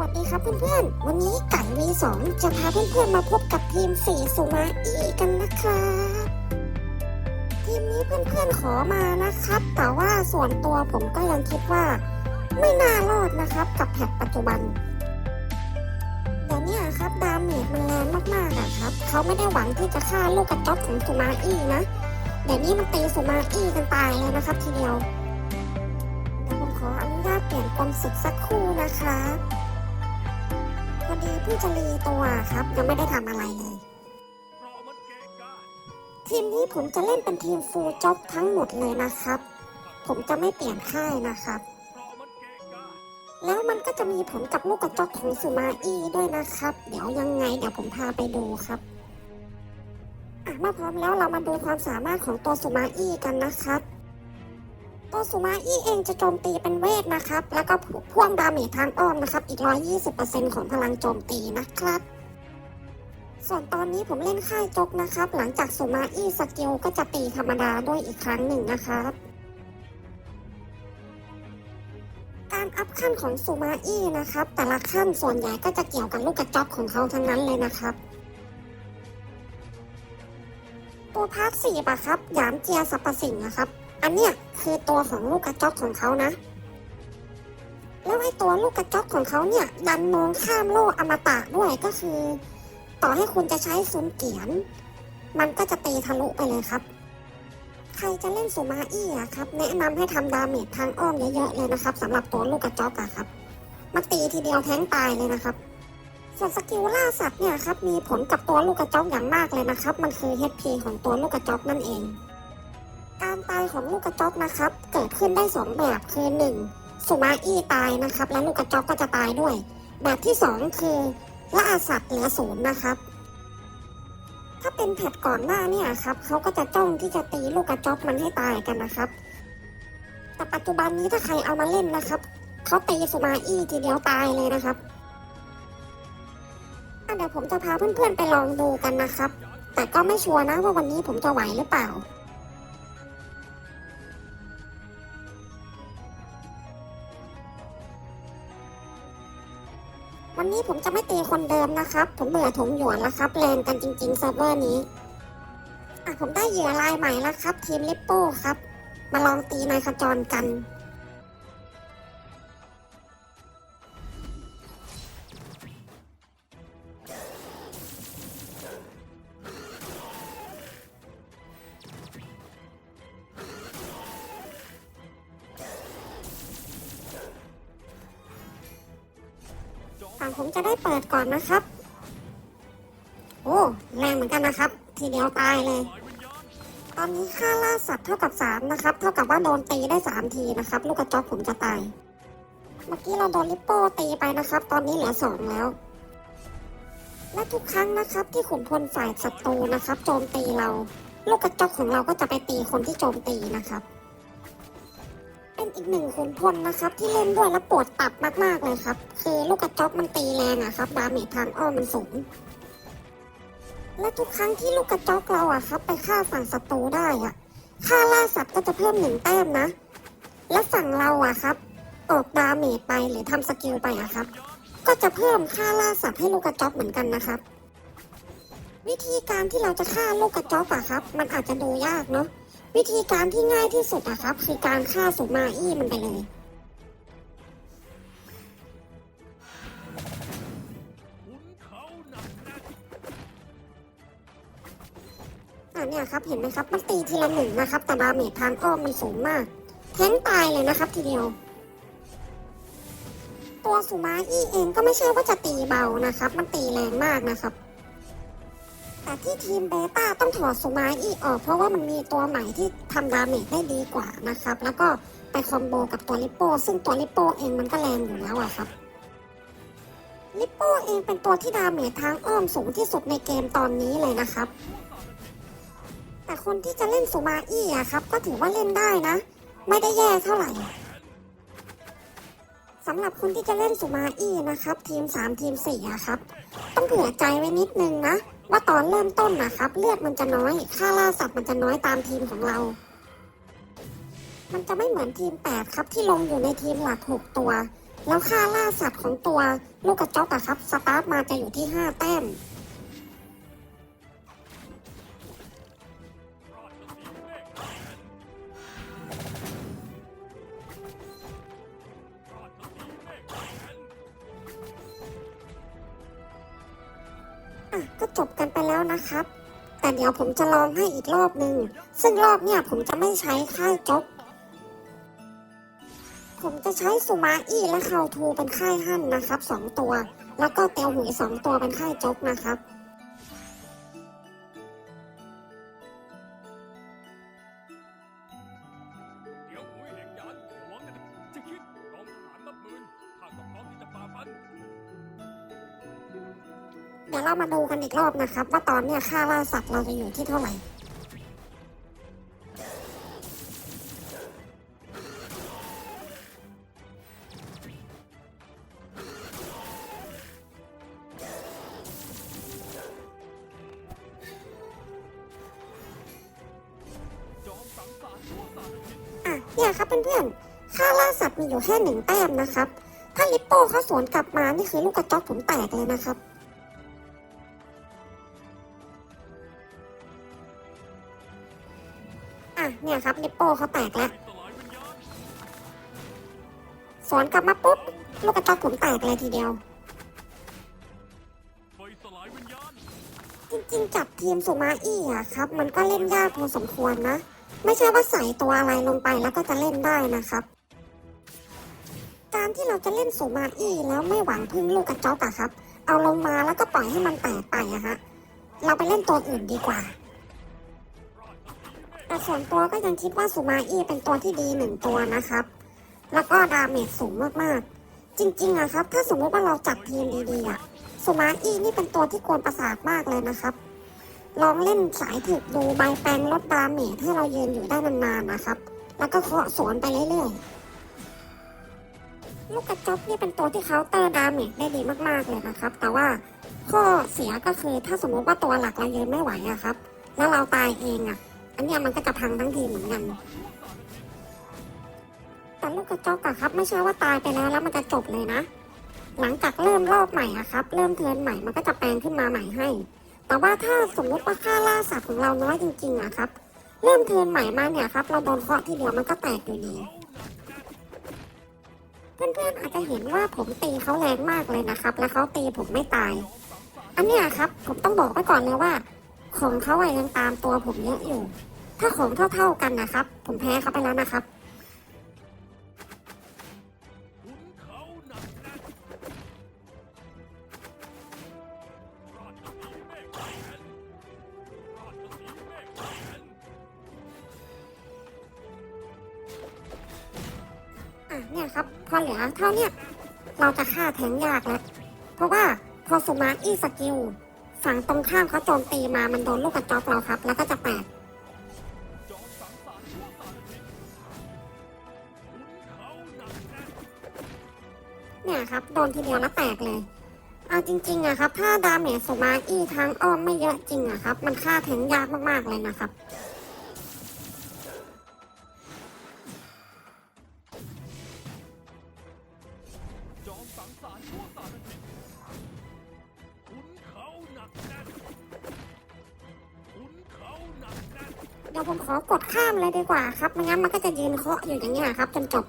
วัสดีครับเพื่อนๆ วันนี้ไก่ V2 จะพาเพื่อนๆมาพบกับทีมสีสุมาอีกันนะครับทีมนี้เพื่อนๆขอมานะครับ แต่ว่าส่วนตัวผมก็ยังคิดว่า ไม่น่ารอดนะครับกับแพทปัจจุบันเดี๋ยวเนี้ครับดาเมจมันแรงมากๆอะครับ เขาไม่ได้หวังที่จะฆ่าลูกกระจอกของสุมาอีนะเดี๋ยวนี้มันตีสุมาอีกันตายเลยนะครับทีเดียวเดี๋ยวผมขออนุญาตเปลี่ยนกลศึกสักครู่นะครั พอดีเพิ่งจะรีตัวครับ ยังไม่ได้ทำอะไรเลยทีมนี้ผมจะเล่นเป็นทีมฟูลจ็อบทั้งหมดเลยนะครับ ผมจะไม่เปลี่ยนค่ายนะครับ แล้วมันก็จะมีผลกับลูกกระจอกของสุมาอีด้วยนะครับ เดี๋ยวยังไงเดี๋ยวผมพาไปดูครับอะเมื่อพร้อมแล้วเรามาดูความสามารถของตัวสุมาอีกันนะครับ ตัวสุมาอี้เองจะโจมตีเป็นเวทนะครับ แล้วก็พ่วงดาเมจทางอ้อมนะครับ อีก 120%ของพลังโจมตีนะครับ ส่วนตอนนี้ผมเล่นค่ายจกนะครับ หลังจากสุมาอี้สกิลก็จะตีธรรมดาด้วยอีกครั้งหนึ่งนะครับการอัพขั้นของสุมาอี้นะครับ แต่ละขั้นส่วนใหญ่ก็จะเกี่ยวกับลูกกระจอกของเขาทั้งนั้นเลยนะครับ ตัวพาร์ทสี่ปะครับหยามเจียสรรพสิ่งนะครับ อันเนี้ยคือตัวของลูกกระจอกของเขานะ แล้วไอ้ตัวลูกกระจอกของเขาเนี่ยดันมองข้ามโลกอมตะด้วยก็คือ ต่อให้คุณจะใช้ศูนเกียน มันก็จะตีทะลุไปเลยครับ ใครจะเล่นสุมาอี้อะครับ แนะนำให้ทำดาเมจทางอ้อมเยอะๆเลยนะครับสำหรับตัวลูกกระจอกอะครับมันตีทีเดียวแท้งตายเลยนะครับส่วนสกิลล่าสัตว์เนี่ยครับมีผลกับตัวลูกกระจอกอย่างมากเลยนะครับ มันคือ HP ของตัวลูกกระจอกนั่นเอง การตายของลูกกระจอกนะครับ เกิดขึ้นได้สองแบบคือหนึ่งสุมาอี้ตายนะครับ และลูกกระจอกก็จะตายด้วย แบบที่สองคือล่าสัตว์เหลือศูนย์นะครับ ถ้าเป็นแพทก่อนหน้าเนี่ยครับเขาก็จะจ้องที่จะตีลูกกระจอกมันให้ตายกันนะครับ แต่ปัจจุบันนี้ถ้าใครเอามาเล่นนะครับเขาตีสุมาอี้ทีเดียวตายเลยนะครับเดี๋ยวผมจะพาเพื่อนๆไปลองดูกันนะครับ แต่ก็ไม่ชัวร์นะว่าวันนี้ผมจะไหวหรือเปล่า นี้ผมจะไม่ตีคนเดิมนะครับ ผมเบื่อถงหยวนแล้วครับแรงกันจริงๆเซิร์ฟเวอร์นี้อะผมได้เหยื่อลายใหม่แล้วครับ ทีมลิปโป้ครับ มาลองตีนายขจรกัน ฝั่งผมจะได้เปิดก่อนนะครับ โอ้แรงเหมือนกันนะครับ ทีเดียวตายเลย ตอนนี้ค่าล่าสัตว์เท่ากับ 3 นะครับ เท่ากับว่าโดนตีได้ 3 ทีนะครับ ลูกกระจอกผมจะตาย เมื่อกี้เราโดนลิปโป้ตีไปนะครับ ตอนนี้เหลือ 2 แล้ว และทุกครั้งนะครับ ที่ขุนพลฝ่ายศัตรูนะครับ โจมตีเรา ลูกกระจอกของเราก็จะไปตีคนที่โจมตีนะครับ เป็นอีกหนึ่งขุนพลนะครับ ที่เล่นด้วยแล้วปวดตับมากๆเลยครับ คือลูกกระจอกมันตีแรงอะครับดาเมจทางอ้อมมันสูงและทุกครั้งที่ลูกกระจอกเราอะครับ ไปฆ่าฝั่งศัตรูได้อะค่าล่าสัตว์ก็จะเพิ่มหนึ่งแต้มนะ และฝั่งเราอะครับออกดาเมจไปหรือทำสกิลไปอะครับ ก็จะเพิ่มค่าล่าสัตว์ให้ลูกกระจอกเหมือนกันนะครับ วิธีการที่เราจะฆ่าลูกกระจอกอะครับ มันอาจจะดูยากเนาะ วิธีการที่ง่ายที่สุดอะครับ คือการฆ่าสุมาอี้มันไปเลย อ่าเนี่ยครับเห็นไหมครับมันตีทีละหนึ่งนะครับ แต่ดาเมจทางอ้อมมันสูงมาก แทงตายเลยนะครับทีเดียว ตัวสุมาอี้เองก็ไม่ใช่ว่าจะตีเบานะครับ มันตีแรงมากนะครับ แต่ที่ทีมเบต้าต้องถอดสุมาอี้ออก เพราะว่ามันมีตัวใหม่ที่ทำดาเมจได้ดีกว่านะครับ แล้วก็ไปคอมโบกับตัวลิปโป้ซึ่งตัวลิปโป้เองมันก็แรงอยู่แล้วอะครับลิปโป้เองเป็นตัวที่ดาเมจทางอ้อมสูงที่สุดในเกมตอนนี้เลยนะครับ แต่คนที่จะเล่นสุมาอี้อะครับ ก็ถือว่าเล่นได้นะ ไม่ได้แย่เท่าไหร่สำหรับคนที่จะเล่นสุมาอี้นะครับ ทีม 3 ทีม4อะครับ ต้องเผื่อใจไว้นิดนึงนะ ว่าตอนเริ่มต้นนะครับ เลือดมันจะน้อย ค่าล่าสัตว์มันจะน้อยตามทีมของเรา มันจะไม่เหมือนทีม8ครับที่ลงอยู่ในทีมหลัก6ตัว แล้วค่าล่าสัตว์ของตัวลูกกระจอกอะครับ สตาร์ทมาจะอยู่ที่5แต้ม จบกันไปแล้วนะครับ แต่เดี๋ยวผมจะลองให้อีกรอบหนึ่งซึ่งรอบเนี่ยผมจะไม่ใช้ค่ายจกผมจะใช้สุมาอี้และคาวทูเป็นค่ายหั่นนะครับสองตัว แล้วก็เตียวหุยสองตัวเป็นค่ายจกนะครับ เดี๋ยวเรามาดูกันอีกรอบนะครับ ว่าตอนเนี้ยค่าล่าสัตว์เราจะอยู่ที่เท่าไหร่อะเนี่ยครับเพื่อนๆ ค่าล่าสัตว์มีอยู่แค่หนึ่งแต้มนะครับ ถ้าลิปโป้เขาสวนกลับมา นี่คือลูกกระจอกผมแตกเลยนะครับ เนี่ยครับลิปโป้เขาแตกแล้วสวนกลับมาปุ๊บ ลูกกระจอกผมแตกเลยทีเดียวไฟสลายวิญญาณจริงๆจับทีมสุมาอี้อะครับ มันก็เล่นยากพอสมควรนะ ไม่ใช่ว่าใส่ตัวอะไรลงไปแล้วก็จะเล่นได้นะครับ การที่เราจะเล่นสุมาอี้แล้วไม่หวังพึ่งลูกกระจอกอะครับ เอาลงมาแล้วก็ปล่อยให้มันแตกไปอะฮะเราไปเล่นตัวอื่นดีกว่า แต่ส่วนตัวก็ยังคิดว่าสุมาอี้เป็นตัวที่ดีหนึ่งตัวนะครับ แล้วก็ดาเมจสูงมากๆ จริงๆอะครับ ถ้าสมมติว่าเราจัดทีมดีๆอะสุมาอี้นี่เป็นตัวที่กวนประสาทมากเลยนะครับ ลองเล่นสายถึกดูใบแปลงลดดาเมจให้เรายืนอยู่ได้นานๆนะครับ แล้วก็เคาะสวนไปเรื่อยๆ ลูกกระจอกนี่เป็นตัวที่เคาน์เตอร์ดาเมจได้ดีมากๆเลยนะครับ แต่ว่าข้อเสียก็คือถ้าสมมติว่าตัวหลักเรายืนไม่ไหวอะครับ แล้วเราตายเองอะ อันเนี้ยมันก็จะพังทั้งทีเหมือนกัน แต่ลูกกระจกอะครับ ไม่ใช่ว่าตายไปแล้วแล้วมันจะจบเลยนะ หลังจากเริ่มรอบใหม่อะครับ เริ่มเทิร์นใหม่มันก็จะแปลงขึ้นมาใหม่ให้ แต่ว่าถ้าสมมติว่าค่าล่าสัตว์ของเราน้อยจริงๆอะครับ เริ่มเทิร์นใหม่มาเนี่ยครับ เราโดนเคาะทีเดียวมันก็แตกอยู่ดีเพื่อนๆอาจจะเห็นว่าผมตีเขาแรงมากเลยนะครับ และเขาตีผมไม่ตาย อันเนี้ยครับ ผมต้องบอกไว้ก่อนเลยว่า ของเขาอะยังตามตัวผมเยอะอยู่ ถ้าของเท่าๆกันนะครับ ผมแพ้เขาไปแล้วนะครับ อะเนี่ยครับ พอเหลือเท่าเนี้ยเราจะฆ่าแทงยากแล้ว เพราะว่าพอสมาร์ทอีสกิล ฝั่งตรงข้ามเขาโจมตีมามันโดนลูกกระจอกเราครับ แล้วก็จะแตกเนี่ยครับ โดนทีเดียวแล้วแตกเลย เอาจริงๆอะครับ ถ้าดาเมจสมาร์ทอีทางอ้อมไม่เยอะจริงอะครับ มันฆ่าแทงยากมากๆเลยนะครับจอมสังสารชั่วสารพิ ดี๋ยวผมขอกดข้ามเลยดีกว่าครับไม่งั้นมันก็จะยืนเคาะอยู่อย่างเงี้ยครับจนจบ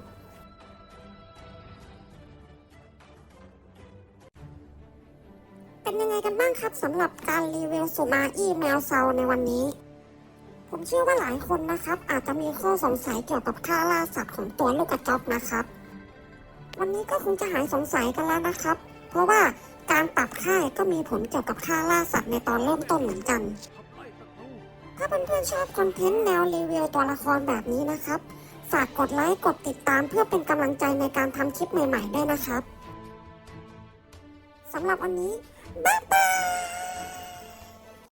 เป็นยังไงกันบ้างครับสำหรับการรีวิวสุมาอี้แมวเซาในวันนี้ ผมเชื่อว่าหลายคนนะครับ อาจจะมีข้อสงสัยเกี่ยวกับค่าล่าสัตว์ของตัวลูกกระจอกนะครับ วันนี้ก็คงจะหายสงสัยกันแล้วนะครับ เพราะว่าการปรับค่ายก็มีผลเกี่ยวกับค่าล่าสัตว์ในตอนเริ่มต้นเหมือนกัน ถ้าเพื่อนๆชอบคอนเทนต์แนวรีวิวตัวละครแบบนี้นะครับ ฝากกดไลค์กดติดตามเพื่อเป็นกำลังใจในการทำคลิปใหม่ๆด้วยนะครับสำหรับวันนี้บ๊ายบาย